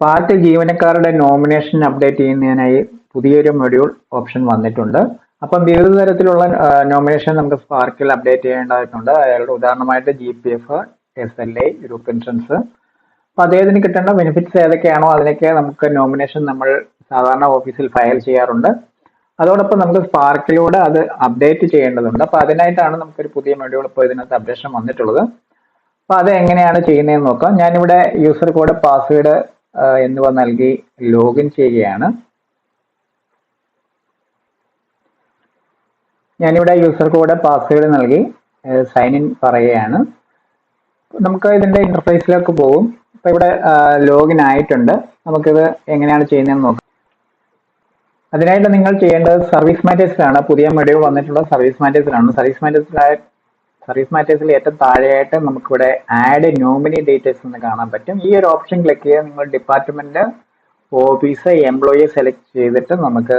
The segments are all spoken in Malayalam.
സ്പാർക്ക് ജീവനക്കാരുടെ നോമിനേഷൻ അപ്ഡേറ്റ് ചെയ്യുന്നതിനായി പുതിയൊരു മൊഡ്യൂൾ ഓപ്ഷൻ വന്നിട്ടുണ്ട്. അപ്പം വിവിധ തരത്തിലുള്ള നോമിനേഷൻ നമുക്ക് സ്പാർക്കിൽ അപ്ഡേറ്റ് ചെയ്യേണ്ടതായിട്ടുണ്ട്. അയാളുടെ ഉദാഹരണമായിട്ട് G P F S L I group insurance അപ്പൊ അദ്ദേഹത്തിന് കിട്ടേണ്ട ബെനിഫിറ്റ്സ് ഏതൊക്കെയാണോ അതിനൊക്കെ നമുക്ക് നോമിനേഷൻ നമ്മൾ സാധാരണ ഓഫീസിൽ ഫയൽ ചെയ്യാറുണ്ട്. അതോടൊപ്പം നമുക്ക് സ്പാർക്കിലൂടെ അത് അപ്ഡേറ്റ് ചെയ്യേണ്ടതുണ്ട്. അപ്പൊ അതിനായിട്ടാണ് നമുക്കൊരു പുതിയ മൊഡ്യൂൾ ഇപ്പോൾ ഇതിനകത്ത് അപ്ഡേഷൻ വന്നിട്ടുള്ളത്. അപ്പൊ അത് എങ്ങനെയാണ് ചെയ്യുന്നതെന്ന് നോക്കാം. ഞാനിവിടെ യൂസർ കോഡ് പാസ്വേഡ് എന്നിവ നൽകി ലോഗിൻ ചെയ്യുകയാണ്. ഞാനിവിടെ യൂസർ കോഡ് പാസ്വേഡ് നൽകി സൈൻ ഇൻ പറയുകയാണ്. നമുക്ക് ഇതിന്റെ ഇന്റർഫേസിലേക്ക് പോകും ഇപ്പൊ ഇവിടെ ലോഗിൻ ആയിട്ടുണ്ട്. നമുക്കിത് എങ്ങനെയാണ് ചെയ്യുന്നതെന്ന് നോക്കാം. അതിനായിട്ട് നിങ്ങൾ ചെയ്യേണ്ടത് സർവീസ് മാറ്റേഴ്സിലാണ് പുതിയ മെഡിയോ വന്നിട്ടുള്ള സർവീസ് മാറ്റേഴ്സിലാണ് സർവീസ് മാറ്റേഴ്സിലായ സർവീസ് മാറ്റേഴ്സിൽ ഏറ്റവും താഴെയായിട്ട് നമുക്കിവിടെ ആഡ് നോമിനി ഡീറ്റെയിൽസ് എന്ന് കാണാൻ പറ്റും. ഈ ഒരു ഓപ്ഷൻ ക്ലിക്ക് ചെയ്ത് നിങ്ങൾ ഡിപ്പാർട്ട്മെന്റ് ഓഫീസ് എംപ്ലോയി സെലക്ട് ചെയ്തിട്ട് നമുക്ക്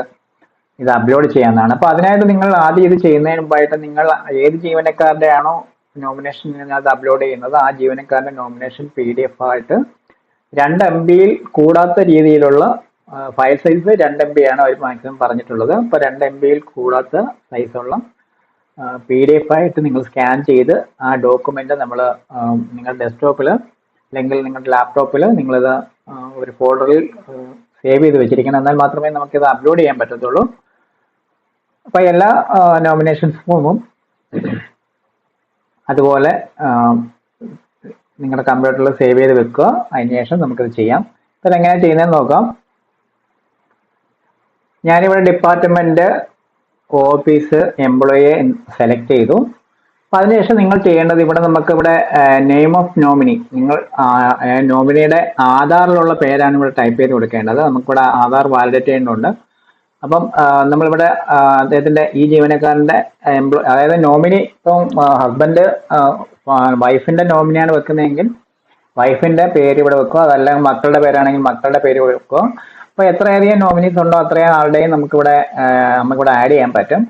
ഇത് അപ്ലോഡ് ചെയ്യാവുന്നതാണ്. അപ്പൊ അതിനായിട്ട് നിങ്ങൾ ആദ്യം ഇത് ചെയ്യുന്നതിന് മുമ്പായിട്ട് നിങ്ങൾ ഏത് ജീവനക്കാരുടെ ആണോ നോമിനേഷൻ ഇതിനകത്ത് അപ്ലോഡ് ചെയ്യുന്നത് ആ ജീവനക്കാരുടെ നോമിനേഷൻ പി ഡി എഫ് ആയിട്ട് രണ്ട് എം ബിയിൽ കൂടാത്ത രീതിയിലുള്ള ഫയൽ സൈസ് രണ്ട് എം ബി ആണ് അവർ മാക്സിമം പറഞ്ഞിട്ടുള്ളത്. അപ്പൊ രണ്ട് എം ബിയിൽ കൂടാത്ത സൈസുള്ള പി ഡി എഫ് ആയിട്ട് നിങ്ങൾ സ്കാൻ ചെയ്ത് ആ ഡോക്യുമെന്റ് നമ്മൾ നിങ്ങളുടെ ഡെസ്ക്ടോപ്പിൽ അല്ലെങ്കിൽ നിങ്ങളുടെ ലാപ്ടോപ്പിൽ നിങ്ങളിത് ഒരു ഫോൾഡറിൽ സേവ് ചെയ്ത് വെച്ചിരിക്കണം. എന്നാൽ മാത്രമേ നമുക്കിത് അപ്ലോഡ് ചെയ്യാൻ പറ്റത്തുള്ളൂ. അപ്പൊ എല്ലാ നോമിനേഷൻ ഫോമും അതുപോലെ നിങ്ങളുടെ കമ്പ്യൂട്ടറിൽ സേവ് ചെയ്ത് വെക്കുക. അതിനുശേഷം നമുക്കിത് ചെയ്യാം. ഇപ്പം എങ്ങനെ ചെയ്യുന്നതെന്ന് നോക്കാം. ഞാനിവിടെ ഡിപ്പാർട്ട്മെന്റ് ഓഫീസ് എംപ്ലോയിയെ സെലക്ട് ചെയ്തു. അതിനുശേഷം നിങ്ങൾ ചെയ്യേണ്ടത് ഇവിടെ നമുക്ക് ഇവിടെ നെയിം ഓഫ് നോമിനി നിങ്ങൾ നോമിനിയുടെ ആധാറിലുള്ള പേരാണ് ഇവിടെ ടൈപ്പ് ചെയ്ത് കൊടുക്കേണ്ടത്. നമുക്കിവിടെ ആധാർ വാലിഡേറ്റ് ചെയ്യേണ്ടതുണ്ട്. അപ്പം നമ്മളിവിടെ അദ്ദേഹത്തിന്റെ ഈ ജീവനക്കാരന്റെ എംപ്ലോ അതായത് നോമിനി ഇപ്പം ഹസ്ബൻഡ് വൈഫിന്റെ നോമിനിയാണ് വെക്കുന്നതെങ്കിൽ വൈഫിന്റെ പേര് ഇവിടെ വെക്കുക. അതല്ലെങ്കിൽ മക്കളുടെ പേരാണെങ്കിൽ മക്കളുടെ പേര് വെക്കുക. അപ്പൊ എത്രയധികം നോമിനീസ് ഉണ്ടോ അത്രയും ആളുടെയും നമുക്കിവിടെ നമുക്കിവിടെ ആഡ് ചെയ്യാൻ പറ്റും.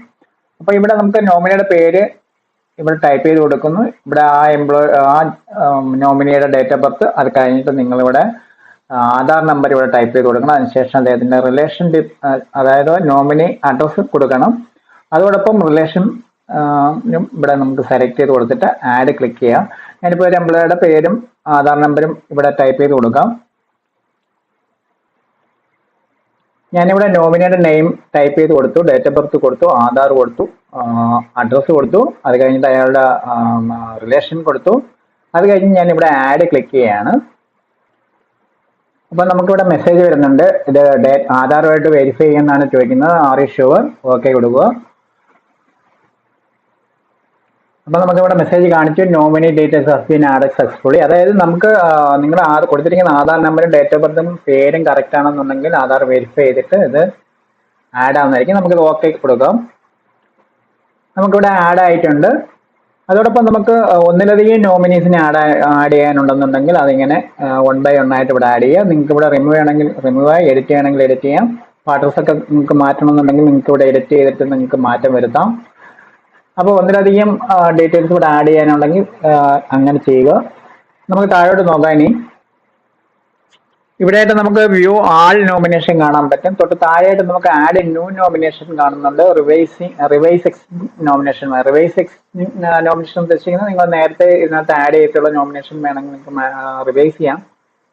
അപ്പോൾ ഇവിടെ നമുക്ക് നോമിനിയുടെ പേര് ഇവിടെ ടൈപ്പ് ചെയ്ത് കൊടുക്കുന്നു. ഇവിടെ ആ എംപ്ലോയി ആ നോമിനിയുടെ ഡേറ്റ് ഓഫ് ബർത്ത് അത് കഴിഞ്ഞിട്ട് നിങ്ങളിവിടെ ആധാർ നമ്പർ ഇവിടെ ടൈപ്പ് ചെയ്ത് കൊടുക്കണം. അതിനുശേഷം അദ്ദേഹത്തിന്റെ റിലേഷൻ അതായത് നോമിനി അഡ്രസ്സ് കൊടുക്കണം. അതോടൊപ്പം റിലേഷൻ ഇവിടെ നമുക്ക് സെലക്ട് ചെയ്ത് കൊടുത്തിട്ട് ആഡ് ക്ലിക്ക് ചെയ്യാം. ഞാനിപ്പോൾ ഒരു എംപ്ലോയിയുടെ പേരും ആധാർ നമ്പറും ഇവിടെ ടൈപ്പ് ചെയ്ത് കൊടുക്കാം. ഞാനിവിടെ നോമിനിയുടെ നെയിം ടൈപ്പ് ചെയ്ത് കൊടുത്തു ഡേറ്റ് ഓഫ് ബർത്ത് കൊടുത്തു ആധാർ കൊടുത്തു അഡ്രസ്സ് കൊടുത്തു. അത് കഴിഞ്ഞിട്ട് അയാളുടെ റിലേഷൻ കൊടുത്തു. അത് കഴിഞ്ഞ് ഇവിടെ ആഡ് ക്ലിക്ക് ചെയ്യാണ്. അപ്പം നമുക്കിവിടെ മെസ്സേജ് വരുന്നുണ്ട്. ഇത് ഡേ ആധാറുമായിട്ട് വെരിഫൈ ചെയ്യുന്നതാണ് ചോദിക്കുന്നത്. ആർ ഷുവർ ഓക്കെ കൊടുക്കുക. അപ്പൊ നമുക്ക് ഇവിടെ മെസ്സേജ് കാണിച്ചു. Nominee details has been add successfully അതായത് നമുക്ക് നിങ്ങൾ കൊടുത്തിരിക്കുന്ന ആധാർ നമ്പറും ഡേറ്റ് ഓഫ് ബർത്തും പേരും കറക്റ്റ് ആണെന്നുണ്ടെങ്കിൽ ആധാർ വെരിഫൈ ചെയ്തിട്ട് ഇത് ആഡ് ആവുന്നതായിരിക്കും. നമുക്ക് ഓക്കെ കൊടുക്കാം. നമുക്കിവിടെ ആഡ് ആയിട്ടുണ്ട്. അതോടൊപ്പം നമുക്ക് ഒന്നിലധികം നോമിനീസിനെ ആഡ് ആഡ് ചെയ്യാനുണ്ടെന്നുണ്ടെങ്കിൽ അതിങ്ങനെ വൺ ബൈ വൺ ആയിട്ട് ഇവിടെ ആഡ് ചെയ്യാം നിങ്ങൾക്ക് ഇവിടെ റിമൂവ് ചെയ്യണമെങ്കിൽ റിമൂവ് ആയി എഡിറ്റ് ചെയ്യണമെങ്കിൽ എഡിറ്റ് ചെയ്യാം. പാർട്ടേഴ്സ് ഒക്കെ നിങ്ങൾക്ക് മാറ്റണമെന്നുണ്ടെങ്കിൽ നിങ്ങൾക്ക് ഇവിടെ എഡിറ്റ് ചെയ്തിട്ട് നിങ്ങൾക്ക് മാറ്റം വരുത്താം. അപ്പോൾ ഒന്നിലധികം ഡീറ്റെയിൽസ് ഇവിടെ ആഡ് ചെയ്യാനുണ്ടെങ്കിൽ അങ്ങനെ ചെയ്യുക. നമുക്ക് താഴോട്ട് നോക്കാം ഇനി. ഇവിടെയായിട്ട് നമുക്ക് വ്യൂ ആൾ നോമിനേഷൻ കാണാൻ പറ്റും. തൊട്ട് താഴെയായിട്ട് നമുക്ക് ആഡ് ന്യൂ നോമിനേഷൻ കാണുന്നുണ്ട്. Revising revise ex nomination revise ex nomination ഉദ്ദേശിക്കുന്നത് നിങ്ങൾ നേരത്തെ ഇതിനകത്ത് ആഡ് ചെയ്തിട്ടുള്ള നോമിനേഷൻ വേണമെങ്കിൽ നിങ്ങൾക്ക് റിവൈസ് ചെയ്യാം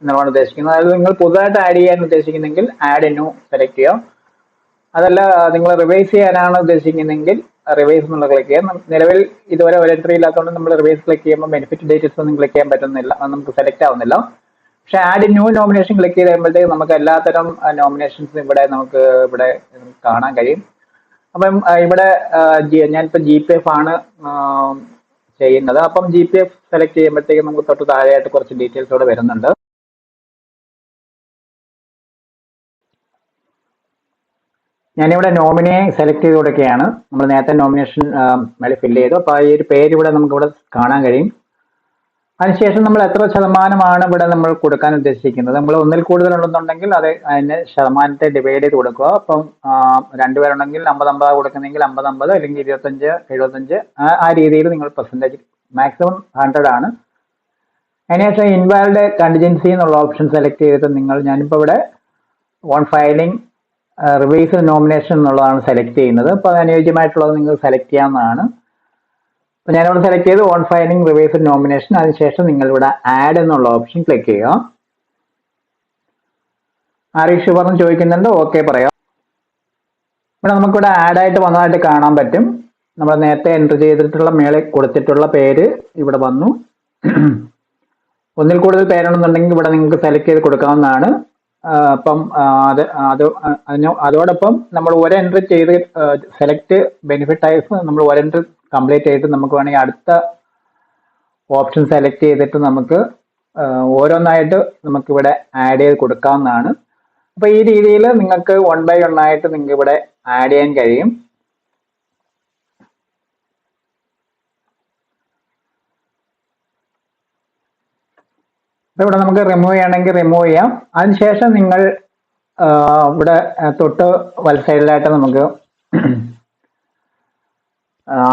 എന്നുള്ളതാണ് ഉദ്ദേശിക്കുന്നത്. അതായത് നിങ്ങൾ പുതുതായിട്ട് ആഡ് ചെയ്യാൻ ഉദ്ദേശിക്കുന്നെങ്കിൽ ആഡ് ന്യൂ സെലക്ട് ചെയ്യാം അതല്ല നിങ്ങൾ റിവൈസ് ചെയ്യാനാണ് ഉദ്ദേശിക്കുന്നതെങ്കിൽ റിവൈസ് എന്നുള്ള ക്ലിക്ക് ചെയ്യാം. നിലവിൽ ഇതുവരെ ഒരു എൻട്രി ഇല്ലാത്തതുകൊണ്ട് നമ്മൾ റിവൈസ് ക്ലിക്ക് ചെയ്യുമ്പോൾ ബെനിഫിറ്റ് ഡീറ്റെയിൽസ് ഒന്നും ക്ലിക്ക് ചെയ്യാൻ പറ്റുന്നില്ല. അത് നമുക്ക് സെലക്ട് ആവുന്നില്ല. പക്ഷേ ആഡ് ന്യൂ നോമിനേഷൻ ക്ലിക്ക് ചെയ്ത് കഴിയുമ്പോഴത്തേക്ക് നമുക്ക് എല്ലാത്തരം നോമിനേഷൻസും ഇവിടെ നമുക്ക് ഇവിടെ കാണാൻ കഴിയും. അപ്പം ഇവിടെ ഞാനിപ്പോൾ ജി പി എഫ് ആണ് ചെയ്യുന്നത്. അപ്പം ജി പി എഫ് സെലക്ട് ചെയ്യുമ്പോഴത്തേക്കും നമുക്ക് തൊട്ട് താഴെയായിട്ട് കുറച്ച് ഡീറ്റെയിൽസ് ഇവിടെ വരുന്നുണ്ട്. ഞാനിവിടെ നോമിനിയെ സെലക്ട് ചെയ്ത് കൊടുക്കുകയാണ് നമ്മൾ നേരത്തെ നോമിനേഷൻ ഫില്ല് ചെയ്തു. അപ്പോൾ ഈ ഒരു പേര് ഇവിടെ നമുക്ക് ഇവിടെ കാണാൻ കഴിയും. അതിനുശേഷം നമ്മൾ എത്ര ശതമാനമാണ് ഇവിടെ നമ്മൾ കൊടുക്കാൻ ഉദ്ദേശിക്കുന്നത്? നമ്മൾ ഒന്നിൽ കൂടുതൽ ഉണ്ടെന്നുണ്ടെങ്കിൽ അത് അതിന് ശതമാനത്തെ ഡിവൈഡ് ചെയ്ത് കൊടുക്കുക. അപ്പം രണ്ടുപേരുണ്ടെങ്കിൽ അമ്പത് അമ്പത് കൊടുക്കുന്നെങ്കിൽ അമ്പത് അമ്പത് അല്ലെങ്കിൽ ഇരുപത്തഞ്ച് എഴുപത്തഞ്ച് ആ രീതിയിൽ നിങ്ങൾ പെർസെന്റേജ് മാക്സിമം ഹൺഡ്രഡ് ആണ്. അതിനുശേഷം ഇൻവാലിഡ് കണ്ടിജൻസി എന്നുള്ള ഓപ്ഷൻ സെലക്ട് ചെയ്തിട്ട് നിങ്ങൾ ഞാനിപ്പോൾ ഇവിടെ ഓൺ ഫയലിംഗ് റിവൈസ് നോമിനേഷൻ എന്നുള്ളതാണ് സെലക്ട് ചെയ്യുന്നത്. അപ്പോൾ അത് അനുയോജ്യമായിട്ടുള്ളത് നിങ്ങൾ സെലക്ട് ചെയ്യാവുന്നതാണ്. അപ്പോൾ ഞാനിവിടെ സെലക്ട് ചെയ്ത് ഓൺ ഫയലിംഗ് റിവൈസ് നോമിനേഷൻ അതിനുശേഷം നിങ്ങൾ ഇവിടെ ആഡ് എന്നുള്ള ഓപ്ഷൻ ക്ലിക്ക് ചെയ്യുക. ആരീഷ് പറഞ്ഞ് ചോദിക്കുന്നുണ്ട്. ഓക്കെ പറയാം. ഇവിടെ നമുക്കിവിടെ ആഡ് ആയിട്ട് വന്നതായിട്ട് കാണാൻ പറ്റും. നമ്മൾ നേരത്തെ എന്റർ ചെയ്തിട്ടുള്ള മേളിൽ കൊടുത്തിട്ടുള്ള പേര് ഇവിടെ വന്നു. ഒന്നിൽ കൂടുതൽ പേരുണ്ടെന്നുണ്ടെങ്കിൽ ഇവിടെ നിങ്ങൾക്ക് സെലക്ട് ചെയ്ത് കൊടുക്കാവുന്നതാണ്. അപ്പം അത് അത് അതോടൊപ്പം നമ്മൾ ഒരു എൻട്രി ചെയ്ത് സെലക്ട് ബെനിഫിറ്റ് ടൈപ്പ് നമ്മൾ ഒരു എൻട്രി കംപ്ലീറ്റ് ചെയ്തിട്ട് നമുക്ക് വേണമെങ്കിൽ അടുത്ത ഓപ്ഷൻ സെലക്ട് ചെയ്തിട്ട് നമുക്ക് ഓരോന്നായിട്ട് നമുക്ക് ഇവിടെ ആഡ് ചെയ്ത് കൊടുക്കാവുന്നതാണ്. അപ്പോൾ ഈ രീതിയിൽ നിങ്ങൾക്ക് വൺ ബൈ വൺ ആയിട്ട് നിങ്ങൾക്ക് ഇവിടെ ആഡ് ചെയ്യാൻ കഴിയും. ഇവിടെ നമുക്ക് റിമൂവ് ചെയ്യണമെങ്കിൽ റിമൂവ് ചെയ്യാം. അതിനുശേഷം നിങ്ങൾ ഇവിടെ തൊട്ട് വലസൈഡിലായിട്ട് നമുക്ക്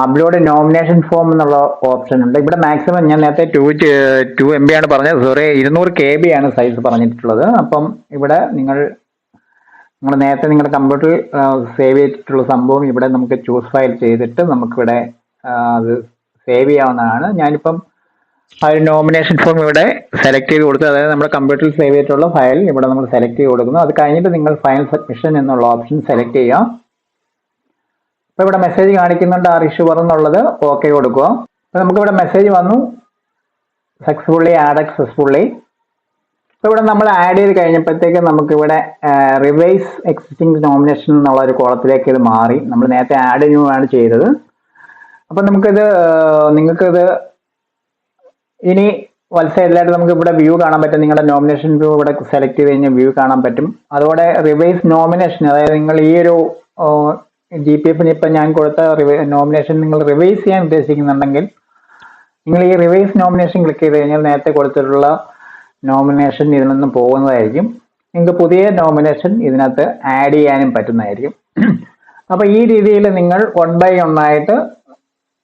അപ്ലോഡ് നോമിനേഷൻ ഫോം എന്നുള്ള ഓപ്ഷൻ ഉണ്ട്. ഇവിടെ മാക്സിമം ഞാൻ നേരത്തെ ടു ടു എം ബി ആണ് പറഞ്ഞത്. സോറി ഇരുന്നൂറ് കെ ബി ആണ് സൈസ് പറഞ്ഞിട്ടുള്ളത്. അപ്പം ഇവിടെ നിങ്ങൾ നിങ്ങൾ നേരത്തെ നിങ്ങളുടെ കമ്പ്യൂട്ടറിൽ സേവ് ചെയ്തിട്ടുള്ള സംഭവം ഇവിടെ നമുക്ക് ചൂസ് ഫയൽ ചെയ്തിട്ട് നമുക്കിവിടെ അത് സേവ് ചെയ്യാവുന്നതാണ്. ഞാനിപ്പം ആ ഒരു നോമിനേഷൻ ഫോം ഇവിടെ സെലക്ട് ചെയ്ത് കൊടുത്ത് അതായത് നമ്മുടെ കമ്പ്യൂട്ടറിൽ സേവ് ചെയ്തിട്ടുള്ള ഫയൽ ഇവിടെ നമ്മൾ സെലക്ട് ചെയ്ത് കൊടുക്കുന്നു. അത് കഴിഞ്ഞിട്ട് നിങ്ങൾ ഫയൽ സബ്മിഷൻ എന്നുള്ള ഓപ്ഷൻ സെലക്ട് ചെയ്യുക. അപ്പോൾ ഇവിടെ മെസ്സേജ് കാണിക്കുന്നുണ്ട് ആ ഇഷ്യൂ എന്നുള്ളത് ഓക്കെ കൊടുക്കുക. അപ്പോൾ നമുക്കിവിടെ മെസ്സേജ് വന്നു. സക്സസ്ഫുള്ളി ആഡ് സക്സസ്ഫുള്ളി അപ്പോൾ ഇവിടെ നമ്മൾ ആഡ് ചെയ്ത് കഴിഞ്ഞപ്പോഴത്തേക്ക് നമുക്കിവിടെ റിവൈസ് എക്സിസ്റ്റിംഗ് നോമിനേഷൻ എന്നുള്ള ഒരു കോളത്തിലേക്ക് ഇത് മാറി. നമ്മൾ നേരത്തെ ആഡ് ന്യൂ ആണ് ചെയ്തത്. അപ്പം നമുക്കിത് നിങ്ങൾക്കിത് ഇനി വത്സരമായിട്ട് നമുക്ക് ഇവിടെ വ്യൂ കാണാൻ പറ്റും. നിങ്ങളുടെ നോമിനേഷൻ വ്യൂ ഇവിടെ സെലക്ട് ചെയ്ത് കഴിഞ്ഞാൽ വ്യൂ കാണാൻ പറ്റും. അതോടെ റിവൈസ് നോമിനേഷൻ അതായത് നിങ്ങൾ ഈ ഒരു ജി പി എഫിന് ഇപ്പം ഞാൻ കൊടുത്ത നോമിനേഷൻ നിങ്ങൾ റിവൈസ് ചെയ്യാൻ ഉദ്ദേശിക്കുന്നുണ്ടെങ്കിൽ നിങ്ങൾ ഈ റിവൈസ് നോമിനേഷൻ ക്ലിക്ക് ചെയ്ത് കഴിഞ്ഞാൽ നേരത്തെ കൊടുത്തിട്ടുള്ള നോമിനേഷൻ ഇതിൽ നിന്ന് പോകുന്നതായിരിക്കും. നിങ്ങൾക്ക് പുതിയ നോമിനേഷൻ ഇതിനകത്ത് ആഡ് ചെയ്യാനും പറ്റുന്നതായിരിക്കും. അപ്പോൾ ഈ രീതിയിൽ നിങ്ങൾ വൺ ബൈ ആയിട്ട്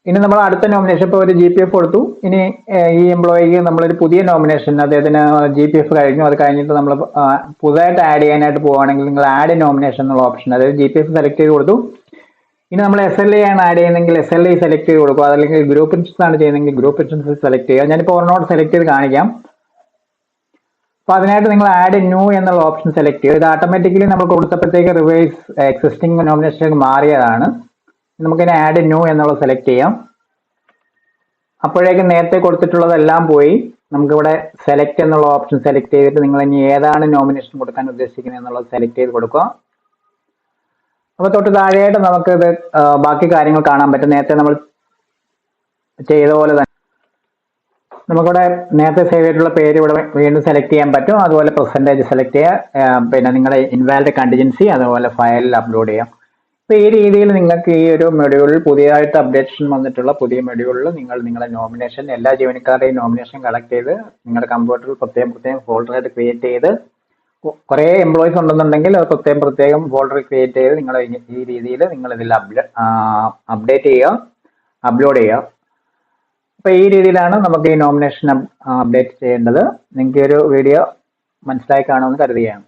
ഇനി നമ്മൾ അടുത്ത നോമിനേഷൻ ഇപ്പോൾ ഒരു ജി പി എഫ് കൊടുത്തു. ഇനി ഈ എംപ്ലോയിക്ക് നമ്മളൊരു പുതിയ നോമിനേഷൻ അദ്ദേഹത്തിന് ജി പി എഫ് കഴിഞ്ഞു. അത് കഴിഞ്ഞിട്ട് നമ്മൾ പുതുതായിട്ട് ആഡ് ചെയ്യാനായിട്ട് പോവുകയാണെങ്കിൽ നിങ്ങൾ ആഡ് നോമിനേഷൻ എന്നുള്ള ഓപ്ഷൻ അതായത് ജി പി എഫ് സെലക്ട് ചെയ്ത് കൊടുത്തു. ഇനി നമ്മൾ എസ് എൽ എ ആണ് ആഡ് ചെയ്യുന്നതെങ്കിൽ എസ് എൽ എ സെലക്ട് ചെയ്ത് കൊടുക്കുക. അതല്ലെങ്കിൽ ഗ്രൂപ്പ് ഇൻഷുറൻസ് ആണ് ചെയ്യുന്നതെങ്കിൽ ഗ്രൂപ്പ് ഇൻഷുറൻസ് സെലക്ട് ചെയ്യുക. ഞാനിപ്പോൾ ഒരെണ്ണോട് സെലക്ട് ചെയ്ത് കാണിക്കാം. അപ്പോൾ അതിനായിട്ട് നിങ്ങൾ ആഡ് ന്യൂ എന്നുള്ള ഓപ്ഷൻ സെലക്ട് ചെയ്യുക. ഇത് ഓട്ടോമാറ്റിക്കലി നമ്മൾ കൊടുത്തപ്പോഴത്തേക്ക് റിവേഴ്സ് എക്സിസ്റ്റിംഗ് നോമിനേഷനിലേക്ക് മാറിയതാണ്. നമുക്കിനി ആഡ് ന്യൂ എന്നുള്ളത് സെലക്ട് ചെയ്യാം. അപ്പോഴേക്കും നേരത്തെ കൊടുത്തിട്ടുള്ളതെല്ലാം പോയി. നമുക്കിവിടെ സെലക്ട് എന്നുള്ള ഓപ്ഷൻ സെലക്ട് ചെയ്തിട്ട് നിങ്ങൾ ഇനി ഏതാണ് നോമിനേഷൻ കൊടുക്കാൻ ഉദ്ദേശിക്കുന്നത് എന്നുള്ളത് സെലക്ട് ചെയ്ത് കൊടുക്കുക. അപ്പോൾ തൊട്ട് താഴെയായിട്ട് നമുക്ക് ഇത് ബാക്കി കാര്യങ്ങൾ കാണാൻ പറ്റും. നേരത്തെ നമ്മൾ ചെയ്ത പോലെ തന്നെ നമുക്കിവിടെ നേരത്തെ സേവ് ചെയ്തിട്ടുള്ള പേര് ഇവിടെ വീണ്ടും സെലക്ട് ചെയ്യാൻ പറ്റും. അതുപോലെ പെർസെന്റേജ് സെലക്ട് ചെയ്യുക. പിന്നെ നിങ്ങളുടെ ഇൻവാലിഡ് കണ്ടിജൻസി അതുപോലെ ഫയലിൽ അപ്ലോഡ് ചെയ്യാം. അപ്പോൾ ഈ രീതിയിൽ നിങ്ങൾക്ക് ഈ ഒരു മെഡ്യൂളിൽ പുതിയതായിട്ട് അപ്ഡേഷൻ വന്നിട്ടുള്ള പുതിയ മെഡ്യൂളിൽ നിങ്ങൾ നിങ്ങളുടെ നോമിനേഷൻ എല്ലാ ജീവനക്കാരുടെയും നോമിനേഷൻ കളക്ട് ചെയ്ത് നിങ്ങളുടെ കമ്പ്യൂട്ടറിൽ പ്രത്യേകം പ്രത്യേകം ഫോൾഡറായിട്ട് ക്രിയേറ്റ് ചെയ്ത് കുറേ എംപ്ലോയീസ് ഉണ്ടെന്നുണ്ടെങ്കിൽ അത് പ്രത്യേകം പ്രത്യേകം ഫോൾഡർ ക്രിയേറ്റ് ചെയ്ത് നിങ്ങൾ ഈ രീതിയിൽ നിങ്ങൾ ഇതിൽ അപ്ഡേറ്റ് ചെയ്യുക അപ്ലോഡ് ചെയ്യുക. അപ്പോൾ ഈ രീതിയിലാണ് നമുക്ക് ഈ നോമിനേഷൻ അപ്ഡേറ്റ് ചെയ്യേണ്ടത്. നിങ്ങൾക്ക് ഒരു വീഡിയോ മനസ്സിലായി കാണുമെന്ന് കരുതുകയാണ്.